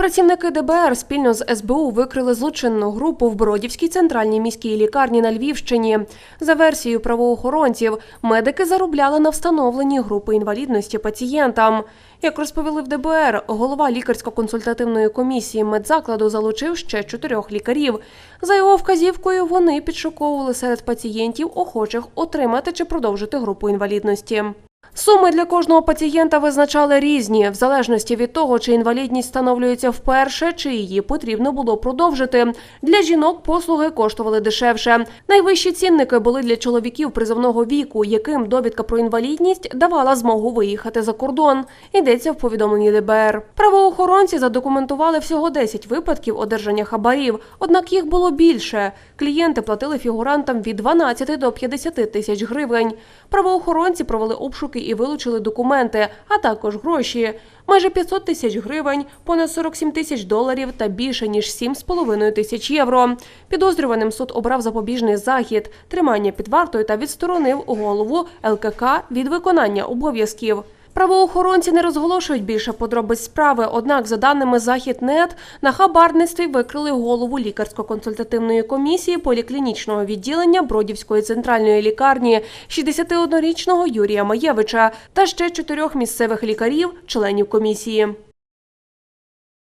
Працівники ДБР спільно з СБУ викрили злочинну групу в Бродівській центральній міській лікарні на Львівщині. За версією правоохоронців, медики заробляли на встановленні групи інвалідності пацієнтам. Як розповіли в ДБР, голова лікарсько-консультативної комісії медзакладу залучив ще чотирьох лікарів. За його вказівкою, вони підшуковували серед пацієнтів охочих отримати чи продовжити групу інвалідності. Суми для кожного пацієнта визначали різні, в залежності від того, чи інвалідність встановлюється вперше, чи її потрібно було продовжити. Для жінок послуги коштували дешевше. Найвищі цінники були для чоловіків призовного віку, яким довідка про інвалідність давала змогу виїхати за кордон. Йдеться в повідомленні ДБР. Правоохоронці задокументували всього 10 випадків одержання хабарів, однак їх було більше. Клієнти платили фігурантам від 12 до 50 тисяч гривень. Правоохоронці провели обшуки і вилучили документи, а також гроші. Майже 500 тисяч гривень, понад 47 тисяч доларів та більше ніж 7,5 тисяч євро. Підозрюваним суд обрав запобіжний захід, тримання під вартою та відсторонив голову ЛКК від виконання обов'язків. Правоохоронці не розголошують більше подробиць справи, однак, за даними Західнет, на хабарництві викрили голову лікарсько-консультативної комісії поліклінічного відділення Бродівської центральної лікарні 61-річного Юрія Маєвича та ще чотирьох місцевих лікарів, членів комісії.